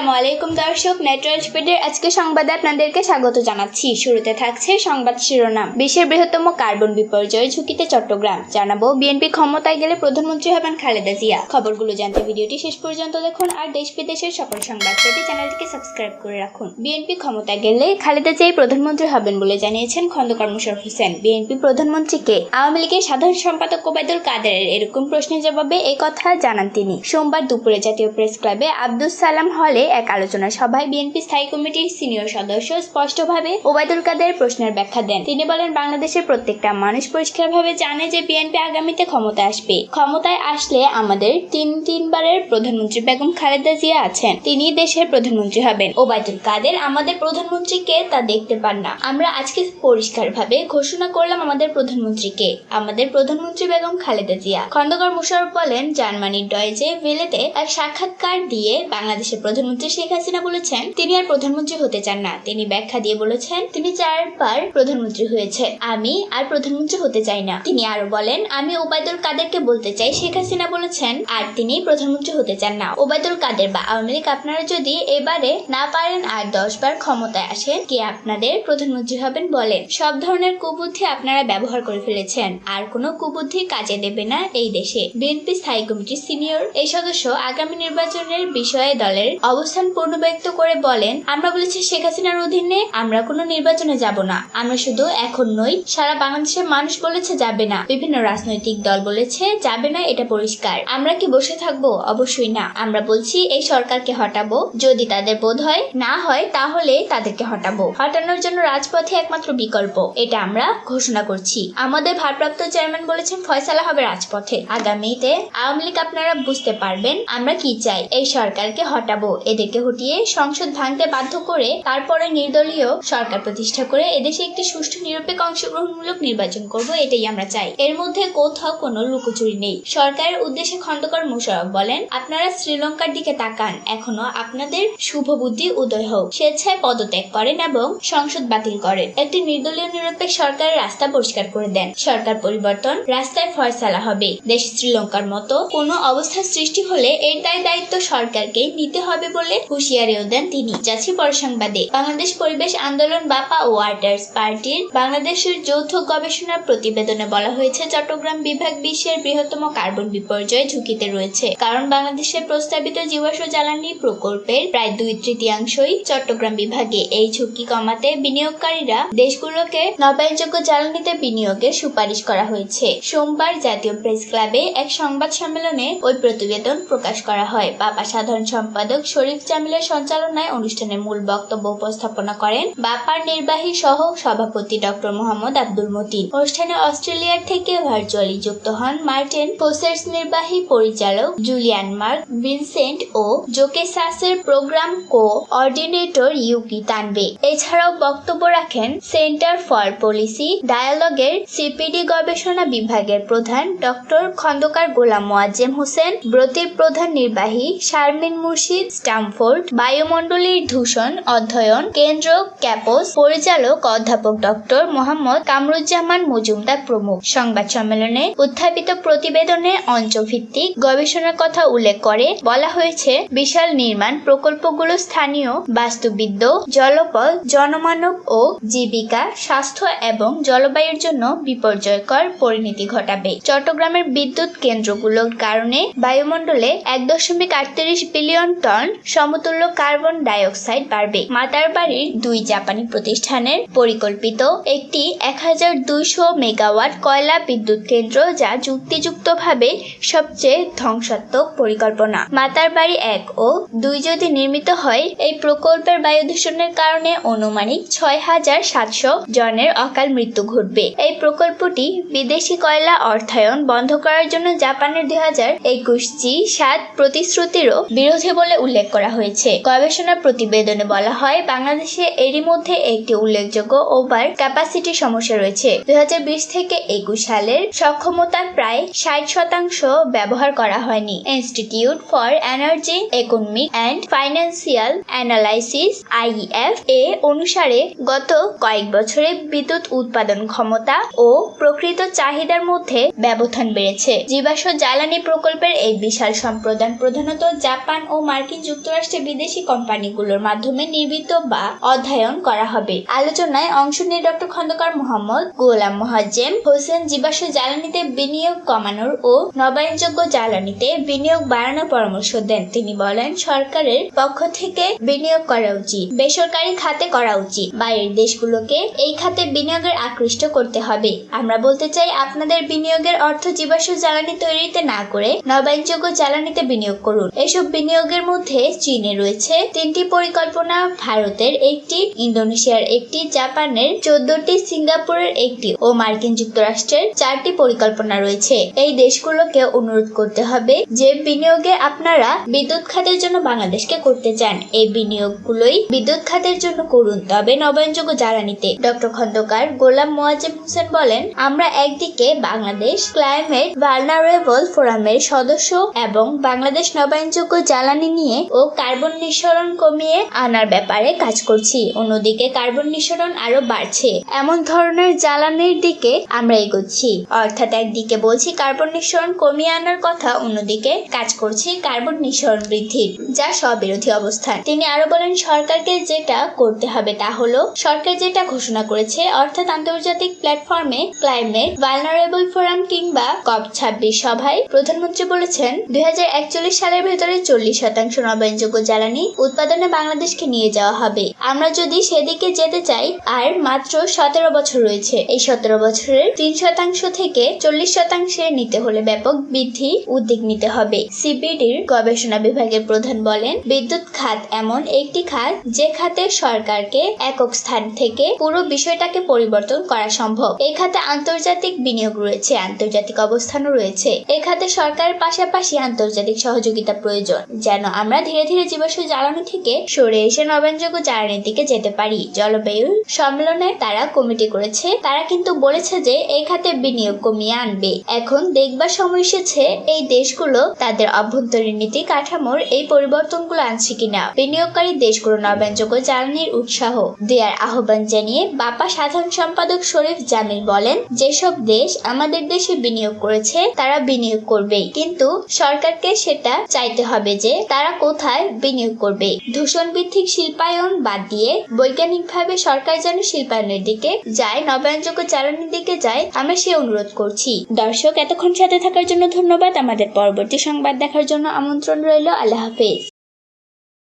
আসসালামু আলাইকুম দর্শক, নেটওয়ার্ক স্পিডের আজকে সংবাদে আপনাদেরকে স্বাগত জানাচ্ছি। শুরুতে থাকছে সংবাদ শিরোনাম। বিশ্বের বৃহত্তম কার্বন বিপর্যয় ঝুঁকিতে চট্টগ্রাম। জানাব, বিএনপি ক্ষমতায় গেলে প্রধানমন্ত্রী হবেন খালেদা জিয়া। খবরগুলো জানতে ভিডিওটি শেষ পর্যন্ত দেখুন আর দেশ বিদেশের সকল সংবাদ পেতে চ্যানেলটিকে সাবস্ক্রাইব করে রাখুন। বিএনপি ক্ষমতায় গেলে খালেদা জিয়াই প্রধানমন্ত্রী হবেন বলে জানিয়েছেন খন্দকার মুশারফ হোসেন। বিএনপি প্রধানমন্ত্রীকে আওয়ামী লীগের সাধারণ সম্পাদক ওবায়দুল কাদেরের এরকম প্রশ্নের জবাবে কথা জানান তিনি। সোমবার দুপুরে জাতীয় প্রেস ক্লাবে আব্দুল সালাম হলে এক আলোচনা সভায় বিএনপি স্থায়ী কমিটির সিনিয়র সদস্য স্পষ্টভাবে ওবায়দুল কাদের প্রশ্নের ব্যাখ্যা দেন। তিনি বলেন, বাংলাদেশের প্রত্যেকটা মানুষ পরিষ্কারভাবে জানে যে বিএনপি আগামীতে ক্ষমতায় আসবে। ক্ষমতায় আসলে আমাদের তিন তিনবারের প্রধানমন্ত্রী বেগম খালেদা জিয়া আছেন। তিনি দেশের প্রধানমন্ত্রী হবেন। ওবায়দুল কাদের আমাদের প্রধানমন্ত্রীকে তা দেখতে পান না। আমরা আজকে পরিষ্কারভাবে ঘোষণা করলাম আমাদের প্রধানমন্ত্রীকে, আমাদের প্রধানমন্ত্রী বেগম খালেদা জিয়া। খন্দকার মুশারফ বলেন, জার্মানির ডয়েজে ভেলেতে এক সাক্ষাৎকার দিয়ে বাংলাদেশের প্রধানমন্ত্রী শেখ হাসিনা বলেছেন, তিনি আর প্রধানমন্ত্রী হতে চান না। তিনি ব্যাখ্যা দিয়ে বলেছেন, তিনি চারবার প্রধানমন্ত্রী হয়েছে আমি আর প্রধানমন্ত্রী হতে চাই না। তিনি আরও বলেন, আমি ওবায়দুল কাদেরকে বলতে চাই, শেখ হাসিনা বলেছেন, আর তিনি প্রধানমন্ত্রী হতে চান না। ওবায়দুল কাদের বা আওয়ামী লীগ, আপনারা যদি এবারে না পারেন আর দশ বার ক্ষমতায় আসেন, কে আপনাদের প্রধানমন্ত্রী হবেন বলেন? সব ধরনের কুবুদ্ধি আপনারা ব্যবহার করে ফেলেছেন। আর কোনো কুবুদ্ধি কাজে দেবে না এই দেশে। বিএনপি স্থায়ী কমিটির সিনিয়র এই সদস্য আগামী নির্বাচনের বিষয়ে দলের অবস্থান পূর্ণব্যক্ত করে বলেন, আমরা বলেছি শেখ হাসিনার অধীনে আমরা কোনো নির্বাচনে যাব না। আমরা শুধু এখন নই, সারা বাংলাদেশের মানুষ বলেছে যাবে না। বিভিন্ন রাজনৈতিক দল বলেছে যাবে না, এটা পরিষ্কার। আমরা কি বসে থাকব? অবশ্যই না। আমরা বলছি এই সরকারকে হটাবো। যদি তাদের বোধ হয়, না হয়, তাহলে তাদেরকে হটাবো। হটানোর জন্য রাজপথে একমাত্র বিকল্প। এটা আমরা ঘোষণা করছি। আমাদের ভারপ্রাপ্ত চেয়ারম্যান বলেছেন ফয়সালা হবে রাজপথে। আগামীতে আওয়ামী লীগ আপনারা বুঝতে পারবেন আমরা কি চাই। এই সরকারকে হটাবো। এদেরকে হটিয়ে সংসদ ভাঙতে বাধ্য করে তারপরে নির্দলীয় সরকার প্রতিষ্ঠা করে এদেশে একটি সুষ্ঠু নিরপেক্ষ অংশগ্রহণমূলক নির্বাচন করব, এটাই আমরা চাই। এর মধ্যে কোথাও কোনো লুকোচুরি নেই। সরকারের উদ্দেশ্যে খন্দকার মুশারফ বলেন, আপনারা শ্রীলঙ্কার দিকে তাকান, এখনও আপনাদের শুভ বুদ্ধি উদয় হোক। স্বেচ্ছায় পদত্যাগ করেন এবং সংসদ বাতিল করেন। একটি নির্দলীয় নিরপেক্ষ সরকারের রাস্তা পরিষ্কার করে দেন। সরকার পরিবর্তন রাস্তায় ফয়সালা হবে। দেশ শ্রীলঙ্কার মতো কোনো অবস্থা সৃষ্টি হলে এর দায় দায়িত্ব সরকারকেই নিতে হবে বলে হুঁশিয়ারিও দেন তিনি। যাচ্ছি পরসংবাদে, বাংলাদেশ পরিবেশ আন্দোলন বাপা ওয়াটার্স পার্টির বাংলাদেশের যৌথ গবেষণা প্রতিবেদনে বলা হয়েছে, চট্টগ্রাম বিভাগ বিশ্বের বৃহত্তম কার্বন বিপর্যয় ঝুঁকিতে রয়েছে। কারণ বাংলাদেশের প্রস্তাবিত জীবাশ্ম জ্বালানি প্রকল্পের প্রায় দুই তৃতীয়াংশই চট্টগ্রাম বিভাগে। এই ঝুঁকি কমাতে বিনিয়োগকারীরা দেশগুলোকে নবায়নযোগ্য জ্বালানিতে বিনিয়োগের সুপারিশ করা হয়েছে। সোমবার জাতীয় প্রেস ক্লাবে এক সংবাদ সম্মেলনে ওই প্রতিবেদন প্রকাশ করা হয়। বাপা সাধারণ সম্পাদক শরীফ জামিলের সঞ্চালনায় অনুষ্ঠানে মূল বক্তব্য উপস্থাপনা করেন বাপার নির্বাহী সহ সভাপতি ডক্টর মোহাম্মদ আব্দুল মতিন। অনুষ্ঠানে অস্ট্রেলিয়ার থেকে ভার্চুয়ালি যুক্ত হন মার্টিন ফোসের্স নির্বাহী পরিচালক জুলিয়ান মার্ক, ভিনসেন্ট ও জোকেসাসের program coordinator Yuki Tanabe. এছাড়াও বক্তব্য রাখেন সেন্টার ফর পলিসি ডায়ালগের সিপিডি গবেষণা বিভাগের প্রধান ডক্টর খন্দকার গোলাম মোয়াজ্জেম হোসেন, ব্রতির প্রধান নির্বাহী শারমিন মুর্শিদ স্টামফোর্ড বায়ুমণ্ডলীর দূষণ অধ্যয়ন, কেন্দ্র ক্যাপোস, পরিচালক অধ্যাপক ডক্টর মোহাম্মদ কামরুজ্জামান মজুমদার প্রমুখ। সংবাদ সম্মেলনে উত্থাপিত প্রতিবেদনে অঞ্চলভিত্তিক গবেষণার কথা উল্লেখ করে বলা হয়েছে, বিশাল নির্মাণ প্রকল্পগুলো স্থানীয় বাস্তুবিদ্য, জলপথ, জনমানব ও জীবিকা, স্বাস্থ্য এবং জলবায়ুর জন্য বিপর্যয়কর পরিণতি ঘটাবে। চট্টগ্রামের বিদ্যুৎ কেন্দ্রগুলোর কারণে বায়ুমণ্ডলে এক দশমিক আটত্রিশ বিলিয়ন টন সমতুল্য কার্বন ডাইঅক্সাইড বাড়বে। মাতার বাড়ির দুই জাপানি প্রতিষ্ঠানের পরিকল্পিত একটি এক হাজার দুইশো মেগাওয়াট কয়লা বিদ্যুৎ কেন্দ্র যা যুক্তিযুক্তভাবে সবচেয়ে ধ্বংসাত্মক পরিকল্পনা। মাতার বাড়ি এক ও দুই যদি নির্মিত হয়, এই প্রকল্পের বায়ু দূষণের কারণে অনুমানিক ছয় হাজার সাতশো জনের অকাল মৃত্যু ঘটবে। এই প্রকল্পটি বিদেশি কয়লা অর্থায়ন বন্ধ করার জন্য জাপানের দুই হাজার একুশ জি সাত প্রতিশ্রুতিরও বিরোধী বলে উল্লেখ করা হয়েছে। গবেষণা প্রতিবেদনে বলা হয়, বাংলাদেশে এরই মধ্যে একটি উল্লেখযোগ্য ওভার ক্যাপাসিটি সমস্যা রয়েছে। দুই থেকে একুশ সালের সক্ষমতার প্রায় ষাট শতাংশ ব্যবহার করা হয়নি। Institute for energy, economic and financial analysis IF A অনুসারে গত কয়েক বছরে বিদ্যুৎ উৎপাদন ক্ষমতা ও প্রকৃত চাহিদার মধ্যে ব্যবধান বেড়েছে। জীবাশ্ম জ্বালানি প্রকল্পের এই বিশাল সম্প্রদান প্রধানত জাপান ও মার্কিন যুক্তরাষ্ট্র যুক্তরাষ্ট্রের বিদেশি কোম্পানিগুলোর মাধ্যমে নির্মিত বা অধ্যয়ন করা হবে। আলোচনায় অংশ নিয়ে ডক্টর খন্দকার মোহাম্মদ, গোলাম মোহাজ্জেম, হোসেন জীবাশ্ম জ্বালানিতে বিনিয়োগ কমানোর ও নবায়নযোগ্য জ্বালানিতে বিনিয়োগ বাড়ানোর পরামর্শ দেন। তিনি বলেন, সরকারের পক্ষ থেকে বিনিয়োগ করা উচিত, বেসরকারি খাতে করা উচিত। বাইরের দেশগুলোকে এই খাতে বিনিয়োগের আকৃষ্ট করতে হবে। আমরা বলতে চাই, আপনাদের বিনিয়োগের অর্থ জীবাশ্ম জ্বালানি তৈরিতে না করে নবায়নযোগ্য জ্বালানিতে বিনিয়োগ করুন। এসব বিনিয়োগের মধ্যে চীনে রয়েছে তিনটি পরিকল্পনা, ভারতের একটি, ইন্দোনেশিয়ার একটি, জাপানের চোদ্দটি, সিঙ্গাপুরের একটি ও মার্কিন যুক্তরাষ্ট্রের চারটি পরিকল্পনা রয়েছে। এই দেশগুলোকে অনুরোধ করতে হবে যে বিনিয়োগে আপনারা বিদ্যুৎ খাতের জন্য বাংলাদেশকে করতে চান। এই বিনিয়োগগুলোই বিদ্যুৎ খাতের জন্য করুন। তবে নবায়নযোগ্য জ্বালানিতে ডক্টর খন্দকার গোলাম মোয়াজ্জেম হোসেন বলেন, আমরা একদিকে বাংলাদেশ ক্লাইমেট ভালনারেবল ফোরামের সদস্য এবং বাংলাদেশ নবায়নযোগ্য জ্বালানি নিয়ে ও কার্বন নিঃসরণ কমিয়ে আনার ব্যাপারে কাজ করছি। অন্যদিকে কার্বন নিঃসরণ আরও বাড়ছে। এমন ধরনের জ্বালানির দিকে আমরা এগোচ্ছি। অর্থাৎ একদিকে বলছি কার্বন নিঃসরণ কমিয়ে আনার কথা, অন্যদিকে কাজ করছি কার্বন নিঃসরণ বৃদ্ধির, যা স্ববিরোধী অবস্থান। তিনি আরও বলেন, সরকারকে যেটা করতে হবে তা হলো, সরকার যেটা ঘোষণা করেছে, অর্থাৎ আন্তর্জাতিক প্ল্যাটফর্মে ক্লাইমেট ভালনারেবল ফোরাম কিংবা কপ ছাব্বিশ সভায় প্রধানমন্ত্রী বলেছেন, দুই হাজার একচল্লিশ সালের ভেতরে চল্লিশ শতাংশ নবায়নযোগ্য জ্বালানি উৎপাদনে বাংলাদেশকে নিয়ে যাওয়া হবে। আমরা যদি সেদিকে যেতে চাই, আর মাত্র সতেরো বছর রয়েছে। এই সতেরো বছরের তিন শতাংশ থেকে চল্লিশ শতাংশে নিতে হলে ব্যাপক বৃদ্ধি উদ্যোগ নিতে হবে। সিপিডির গবেষণা বিভাগের প্রধান বলেন, বিদ্যুৎ খাত এমন একটি খাত যে খাতে সরকারকে একক স্থান থেকে পুরো বিষয়টাকে পরিবর্তন করা সম্ভব। এই খাতে আন্তর্জাতিক বিনিয়োগ রয়েছে, আন্তর্জাতিক অবস্থানও রয়েছে। এই খাতে সরকারের পাশাপাশি আন্তর্জাতিক সহযোগিতা প্রয়োজন, যেন আমরা ধীরে ধীরে ধীরে জীবাশ্ম জ্বালানি থেকে সরে এসে নবায়নযোগ্য জ্বালানির দিকে যেতে পারি। জলবায়ু সম্মেলনে তারা কমিটি করেছে। তারা কিন্তু বলেছে যে, এই খাতে বিনিয়োগ কমিয়ে আনবে। এখন দেখবার সময় এসেছে, এই দেশগুলো তাদের অভ্যন্তরীণ নীতি কাঠামোর এই পরিবর্তনগুলো আনছে কিনা। বিনিয়োগকারী দেশগুলো নবায়নযোগ্য জ্বালানির উৎসাহ দেওয়ার আহ্বান জানিয়ে বাপা সাধারণ সম্পাদক শরীফ জামিল বলেন, যেসব দেশ আমাদের দেশে বিনিয়োগ করেছে, তারা বিনিয়োগ করবেই। কিন্তু সরকারকে সেটা চাইতে হবে যে, তারা কোথায় বিনিয়োগ করবে। দূষণ ভিত্তিক শিল্পায়ন বাদ দিয়ে বৈজ্ঞানিকভাবে সরকার যেন শিল্পায়নের দিকে যায়, নবায়নযোগ্য জ্বালানির দিকে যায়, আমরা সে অনুরোধ করছি। দর্শক, এতক্ষণ সাথে থাকার জন্য ধন্যবাদ। আমাদের পরবর্তী সংবাদ দেখার জন্য আমন্ত্রণ রইল। আল্লাহ হাফেজ।